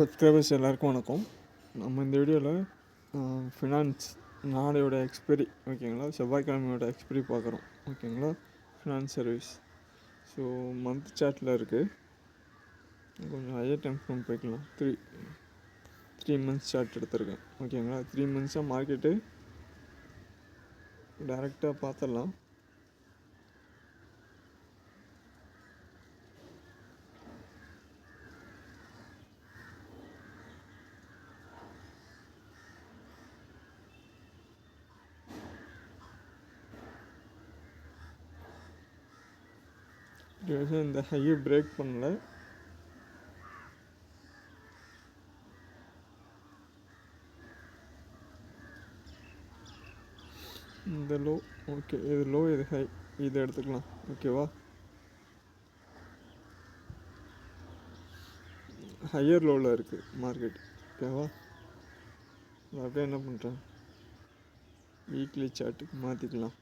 Subscribers எல்லாருக்கும் வணக்கம். நம்ம இந்த வீடியோவில் ஃபினான்ஸ் நாளையோட எக்ஸ்பைரி ஓகேங்களா? செவ்வாய்க்கிழமையோட எக்ஸ்பைரி பார்க்குறோம் ஓகேங்களா? ஃபினான்ஸ் சர்வீஸ் ஸோ மந்த் சார்ட்டில் இருக்குது கொஞ்சம் ஹையர் டைம் ஃப்ரம் போய்க்கலாம். த்ரீ த்ரீ மந்த்ஸ் சார்ட் எடுத்திருக்கேன். ஓகேங்களா? த்ரீ மந்த்ஸாக மார்க்கெட்டு டேரெக்டாக பார்த்துடலாம் எதுவும் இந்த ஹையை பிரேக் பண்ணல. இந்த லோ ஓகே இது லோ இது ஹை இதை எடுத்துக்கலாம். ஓகேவா ஹையர் லோவில் இருக்குது மார்க்கெட். ஓகேவா அப்படியே என்ன பண்ணுறேன் வீக்லி சார்ட்டுக்கு மாற்றிக்கலாம்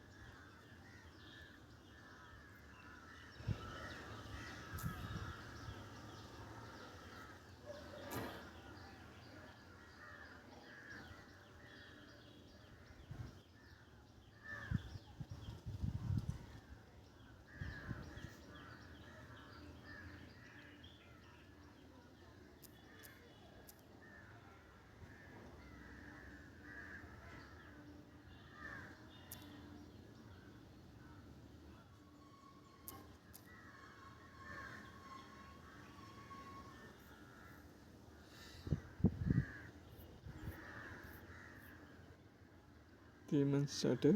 த்ரீ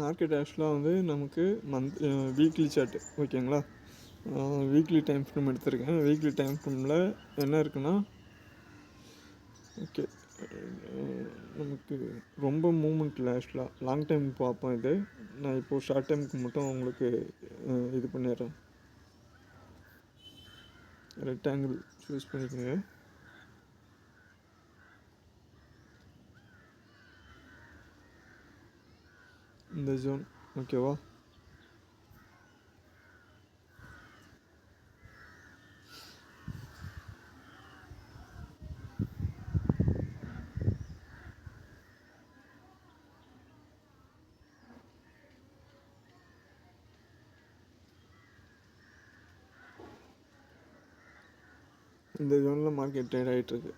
மார்க்கெட் ஆக்சுவலாக வந்து நமக்கு மந்த் வீக்லி சார்ட்டு ஓகேங்களா? வீக்லி டைம் ஃப்ரேம் எடுத்திருக்கேன். வீக்லி டைம் ஃப்ரேமில் என்ன இருக்குன்னா ஓகே நமக்கு ரொம்ப மூமெண்ட் இல்லை ஆக்சுவலாக லாங் டைம் பார்ப்போம் இது. நான் இப்போது ஷார்ட் டைமுக்கு மட்டும் உங்களுக்கு இது பண்ணிடுறேன். ரெக்டாங்கிள் சூஸ் பண்ணிக்கோங்க. இந்த ஜோன் ஓகேவா இந்த ஜோனில் மார்க்கெட் ட்ரேட் ஆகிட்டுருக்கு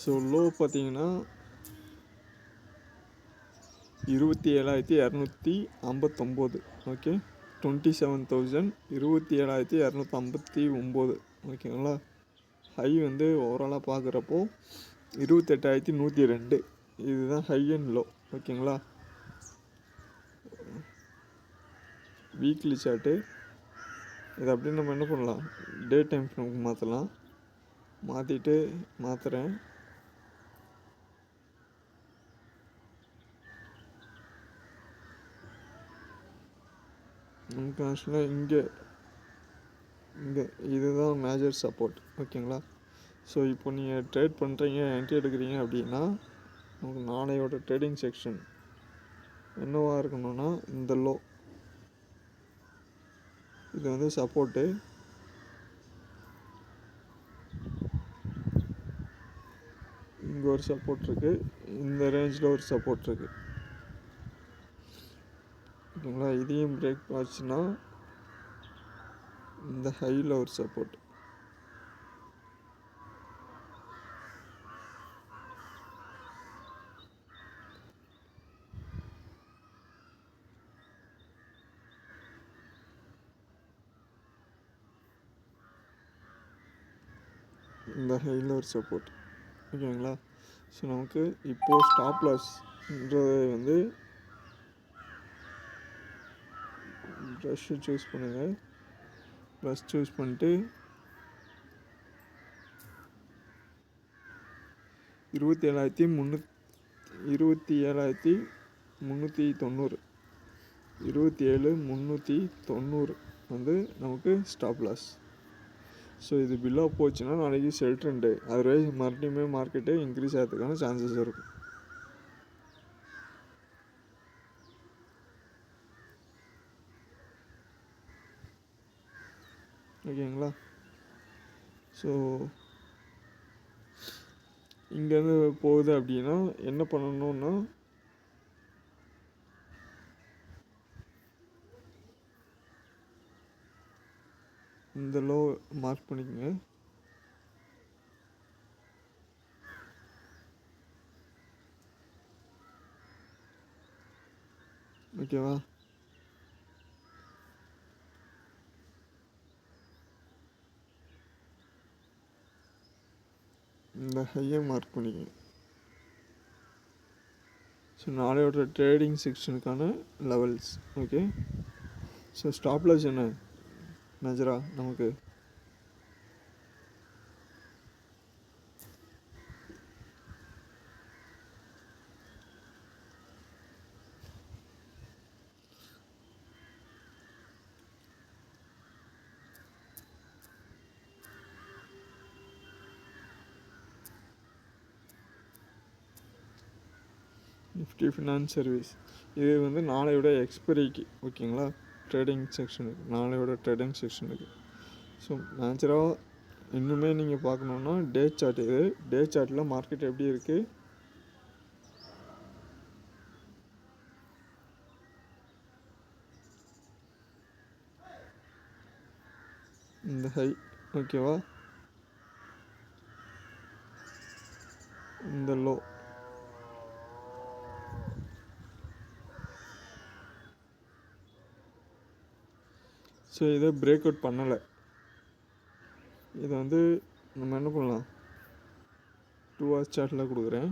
ஸோ லோ பார்த்தீங்கன்னா இருபத்தி ஏழாயிரத்தி இரநூத்தி ஐம்பத்தொம்போது. ஓகே டுவெண்ட்டி செவன் தௌசண்ட் இருபத்தி ஏழாயிரத்தி இரநூத்தி ஐம்பத்தி ஒம்பது. ஓகேங்களா ஹை வந்து ஓவராலாக பார்க்குறப்போ இருபத்தெட்டாயிரத்தி நூற்றி ரெண்டு. இதுதான் ஹை அண்ட் லோ ஓகேங்களா வீக்லி சார்ட்டு இது அப்படியே நம்ம என்ன பண்ணலாம்? டே டைம் ஃப்ரேமுக்கு மாற்றலாம் மாற்றிட்டு மாற்றுறேன் நமக்கு ஆக்சுவலாக இங்கே இங்கே. இதுதான் மேஜர் சப்போர்ட் ஓகேங்களா ஸோ இப்போ நீங்கள் ட்ரேட் பண்ணுறீங்க என்ட்ரி எடுக்கிறீங்க அப்படின்னா நமக்கு நாளையோட ட்ரேடிங் செக்ஷன் என்னவாக இருக்கணும்னா இந்த லோ இது வந்து சப்போர்ட்டு இங்கே ஒரு சப்போர்ட் இருக்குது இந்த ரேஞ்சில் ஒரு சப்போர்ட் இருக்குது ஓகேங்களா இதையும் பிரேக் ஆச்சுன்னா இந்த ஹையில் ஒரு சப்போர்ட் இந்த ஹையில் ஒரு சப்போர்ட் ஓகேங்களா ஸோ நமக்கு இப்போது ஸ்டாப் லாஸ்ன்றது வந்து ப்ரஷ்ஷு சூஸ் பண்ணுங்கள் ப்ரஷ் சூஸ் பண்ணிட்டு இருபத்தி ஏழாயிரத்தி முந்நூத் இருபத்தி ஏழாயிரத்தி முந்நூற்றி தொண்ணூறு. இருபத்தி ஏழு முந்நூற்றி தொண்ணூறு வந்து நமக்கு ஸ்டாப் லாஸ் ஸோ இது பில்லாக போச்சுன்னா நாளைக்கு செல் ட்ரெண்டு அதர்வைஸ் மறுபடியுமே மார்க்கெட்டு இன்க்ரீஸ் ஆகிறதுக்கான சான்சஸ் இருக்கும். ஓகேங்களா? ஸோ இங்கேருந்து போகுது அப்படின்னா என்ன பண்ணணும்னா இந்த லோ மார்க் பண்ணிக்கோங்க. ஓகேவா? இந்த ஹையை மார்க் பண்ணிக்கோங்க. ஸோ நாளையோட trading செக்ஷனுக்கான levels okay so stop loss என்ன? மேஜரா நமக்கு நிஃப்டி ஃபினான்ஸ் சர்வீஸ் இது வந்து நாளையோட எக்ஸ்பைரிக்கு ஓகேங்களா ட்ரேடிங் செக்ஷனுக்கு நாளையோட ட்ரேடிங் செக்ஷனுக்கு ஸோ நேச்சுரலாக இன்னுமே நீங்கள் பார்க்கணுன்னா டே சார்ட் இது. டே சார்ட்டில் மார்க்கெட் எப்படி இருக்குது இந்த ஹை ஓகேவா இந்த லோ ஸோ இதை பிரேக் அவுட் பண்ணலை. இதை வந்து நம்ம என்ன பண்ணலாம்? டூ ஹவர்ஸ் சார்ட்டில் கொடுக்குறேன்.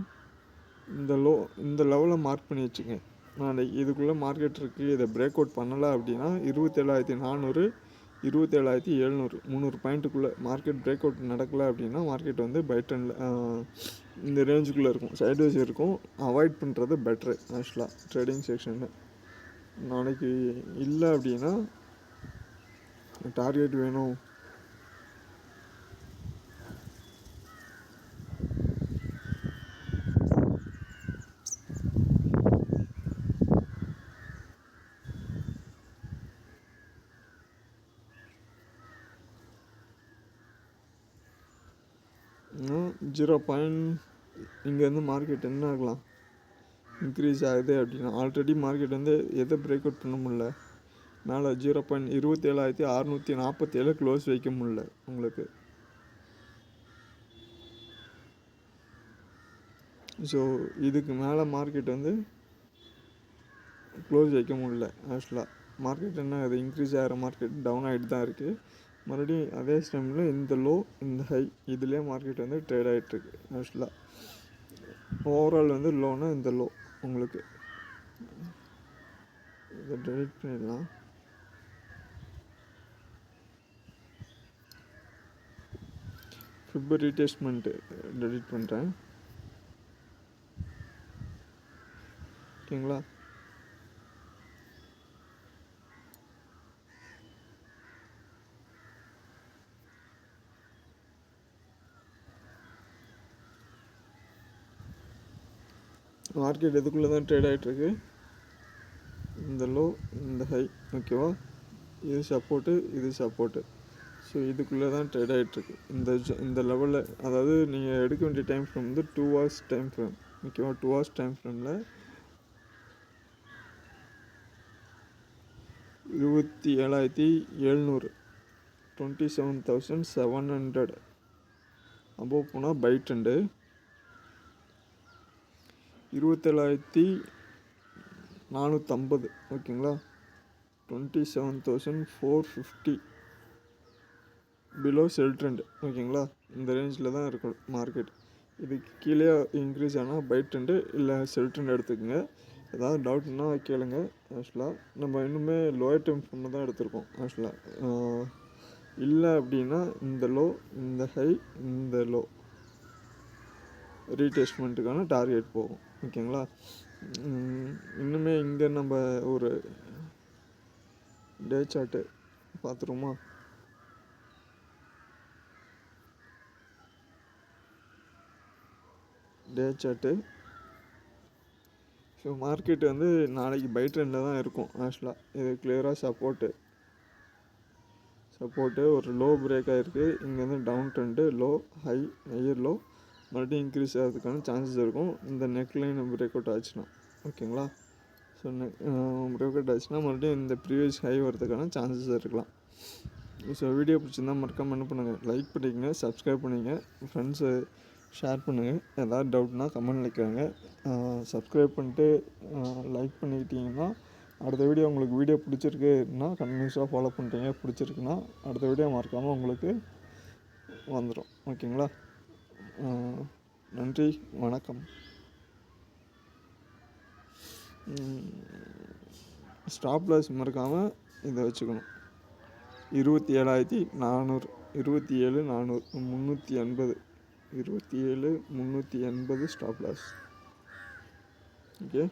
இந்த லோ இந்த லெவலில் மார்க் பண்ணி வச்சுங்க. நாளைக்கு இதுக்குள்ளே மார்க்கெட் இருக்குது இதை பிரேக் அவுட் பண்ணலை அப்படின்னா இருபத்தேழாயிரத்தி நானூறு இருபத்தேழாயிரத்தி எழுநூறு முந்நூறு பாயிண்ட்டுக்குள்ளே மார்க்கெட் பிரேக் அவுட் நடக்கலை அப்படின்னா மார்க்கெட் வந்து பை டெனில் இந்த ரேஞ்சுக்குள்ளே இருக்கும். சைட்வேஸ் இருக்கும். அவாய்ட் பண்ணுறது பெட்ரு ஆக்சுவலாக ட்ரேடிங் செக்ஷனில் நாளைக்கு இல்லை அப்படின்னா டார்கெட் வேணும். ஜீரோ பாயிண்ட் இங்கேருந்து மார்க்கெட் என்ன ஆகலாம்? இன்க்ரீஸ் ஆகுது அப்படின்னா ஆல்ரெடி மார்க்கெட் வந்து எதை பிரேக் அவுட் பண்ண முடியல? மேலே ஜீரோ பாயிண்ட் இருபத்தேழாயிரத்தி அறநூற்றி நாற்பத்தேழு க்ளோஸ் வைக்க முடியல உங்களுக்கு. ஸோ இதுக்கு மேலே மார்க்கெட் வந்து க்ளோஸ் வைக்க முடியல ஆக்சுவலாக மார்க்கெட் என்ன அது இன்க்ரீஸ் ஆகிற மார்க்கெட் டவுன் ஆகிட்டு தான் இருக்குது மறுபடியும் அதே டைமில் இந்த லோ இந்த ஹை இதுலேயே மார்க்கெட் வந்து ட்ரேட் ஆகிட்டுருக்கு ஆக்சுவலாக ஓவரால் வந்து லோனா இந்த லோ உங்களுக்கு. இதை டெலிட் பண்ணிடலாம். ஃபிப் ரீடெஸ்ட்மெண்ட்டு டெலிட் பண்ணுறேன் ஓகேங்களா? மார்க்கெட் எதுக்குள்ளே தான் ட்ரேட் ஆகிட்டுருக்கு இந்த லோ இந்த ஹை ஓகேவா இது சப்போர்ட்டு இது சப்போர்ட்டு ஸோ இதுக்குள்ளே தான் ட்ரேட் ஆகிட்டுருக்கு இந்த இந்த லெவலில் அதாவது நீங்கள் எடுக்க வேண்டிய டைம் ஃப்ரேம் வந்து டூ ஹவர்ஸ் டைம் ஃப்ரேம் முக்கியமாக டூ ஹவர்ஸ் டைம் ஃப்ரேமில் இருபத்தி ஏழாயிரத்தி எழுநூறு. Twenty seven thousand seven hundred above போனால் பை ட்ரெண்டு இருபத்தேழாயிரத்தி நானூற்றம்பது ஓகேங்களா? Twenty seven thousand four fifty below sell trend ஓகேங்களா இந்த ரேஞ்சில் தான் இருக்கும் மார்க்கெட் இதுக்கு கீழே இன்க்ரீஸ் ஆனால் பை ட்ரெண்டு இல்லை செல் ட்ரெண்ட் எடுத்துக்கோங்க. ஏதாவது டவுட்னா கேளுங்க ஆக்சுவலாக நம்ம இன்னுமே லோயர் டைம் ஃப்ரேமில் தான் எடுத்திருக்கோம் ஆக்சுவலாக இல்லை அப்படின்னா இந்த லோ இந்த ஹை இந்த லோ ரீடெஸ்ட்மெண்ட்டுக்கான டார்கெட் போகும் ஓகேங்களா இன்னுமே இங்கே நம்ம ஒரு டே சார்ட்டு பார்த்துருமா டே சார்ட்டு ஸோ மார்க்கெட் வந்து நாளைக்கு பை ட்ரெண்டில் தான் இருக்கும் ஆக்சுவலாக இது கிளியராக சப்போர்ட்டு சப்போர்ட்டு ஒரு லோ பிரேக் ஆகிருக்கு இங்கேருந்து down trend low high higher low மறுபடியும் இன்க்ரீஸ் ஆகிறதுக்கான சான்சஸ் இருக்கும். இந்த நெக் லைன் பிரேக் அவுட் ஆச்சுன்னா. ஓகேங்களா ஸோ நெக் பிரேக் அவுட் ஆச்சுன்னா மறுபடியும் இந்த ப்ரீவியஸ் ஹை வரதுக்கான சான்சஸ் இருக்கலாம். ஸோ வீடியோ பிடிச்சிருந்தா மறக்காமல் என்ன பண்ணுங்கள் லைக் பண்ணிக்கங்க சப்ஸ்கிரைப் பண்ணிக்கங்க. ஃப்ரெண்ட்ஸு ஷேர் பண்ணுங்கள் ஏதாவது டவுட்னா கமெண்ட் வைக்கிறாங்க சப்ஸ்கிரைப் பண்ணிட்டு லைக் பண்ணிக்கிட்டீங்கன்னா அடுத்த வீடியோ உங்களுக்கு வீடியோ பிடிச்சிருக்குன்னா கண்டினியூஸாக ஃபாலோ பண்ணுறீங்க பிடிச்சிருக்குன்னா அடுத்த வீடியோ மறக்காமல் உங்களுக்கு வந்துடும் ஓகேங்களா நன்றி. வணக்கம். ஸ்டாப் லாஸ் மறக்காமல் இதை வச்சுக்கணும். இருபத்தி ஏழாயிரத்தி நானூறு இருபத்தி ஏழு நானூறு முந்நூற்றி எண்பது. இருபத்தி ஏழு முந்நூற்றி எண்பது ஸ்டாப்லாஸ் ஓகே